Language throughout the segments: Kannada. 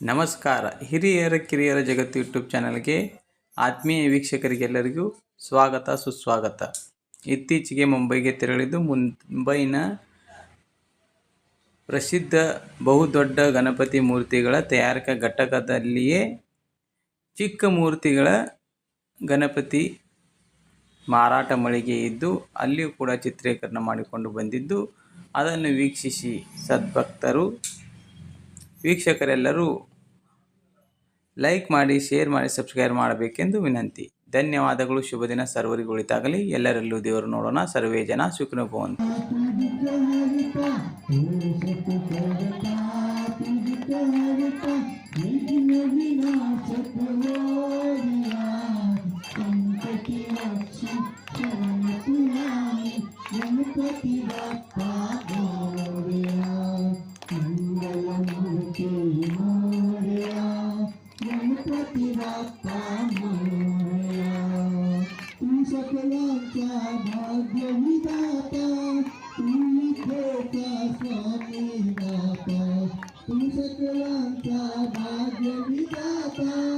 ನಮಸ್ಕಾರ. ಹಿರಿಯರ, ಕಿರಿಯರ ಜಗತ್ತು ಯೂಟ್ಯೂಬ್ ಚಾನಲ್ಗೆ ಆತ್ಮೀಯ ವೀಕ್ಷಕರಿಗೆಲ್ಲರಿಗೂ ಸ್ವಾಗತ, ಸುಸ್ವಾಗತ. ಇತ್ತೀಚೆಗೆ ಮುಂಬೈಗೆ ತೆರಳಿದ್ದು ಮುಂಬೈನ ಪ್ರಸಿದ್ಧ ಬಹುದೊಡ್ಡ ಗಣಪತಿ ಮೂರ್ತಿಗಳ ತಯಾರಿಕಾ ಘಟಕದಲ್ಲಿಯೇ ಚಿಕ್ಕ ಮೂರ್ತಿಗಳ ಗಣಪತಿ ಮಾರಾಟ ಮಳಿಗೆ ಇದ್ದು, ಅಲ್ಲಿಯೂ ಕೂಡ ಚಿತ್ರೀಕರಣ ಮಾಡಿಕೊಂಡು ಬಂದಿದ್ದು. ಅದನ್ನು ವೀಕ್ಷಿಸಿ ಸದ್ಭಕ್ತರು, ವೀಕ್ಷಕರೆಲ್ಲರೂ ಲೈಕ್ ಮಾಡಿ ಶೇರ್ ಮಾಡಿ ಸಬ್ಸ್ಕ್ರೈಬ್ ಮಾಡಬೇಕೆಂದು ವಿನಂತಿ. ಧನ್ಯವಾದಗಳು. ಶುಭ ದಿನ ಸರ್ವರಿಗೂ ಉಳಿತಾಗಲಿ ಎಲ್ಲರಲ್ಲೂ ದೇವರು ನೋಡೋಣ. ಸರ್ವೇ ಜನ ಸುಖಿನೋ बाप्पा मोरया तू सकलांचा भाग्य विधाता तू भाग्य विधाता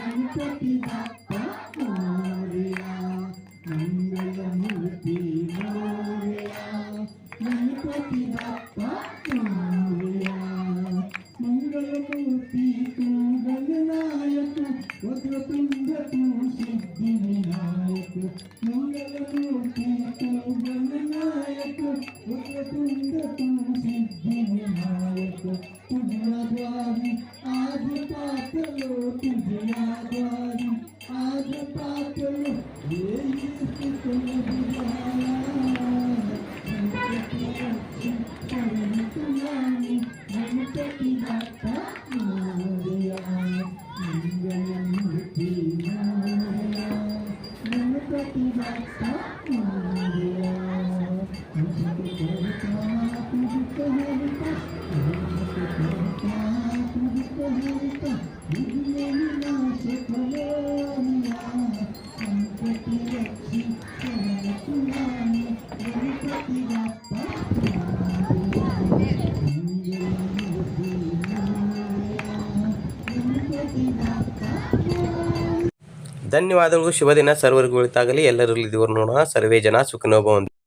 గణపతి బాప్ప మోరియా మంగళమూర్తి మోరియా గణపతి బాప్ప మోరియా మంగళమూర్తి తూ గణనాయక వక్రతుండ తూ సిద్ధి వినాయక మంగళమూర్తి తూ గణనాయక వక్రతుండ తూ तुझना द्वारी आज पात लो तुझना द्वारी आज पात लो ये तुम बिहारी ಧನ್ಯವಾದಗಳು. ಶುಭ ದಿನ ಸರ್ವರಿಗೂ ಒಳಿತಾಗಲಿ ಎಲ್ಲರಲ್ಲಿ ದೇವರು ನೋಡೋಣ. ಸರ್ವೇ ಜನ ಸುಖಿನೋ ಭವಂತು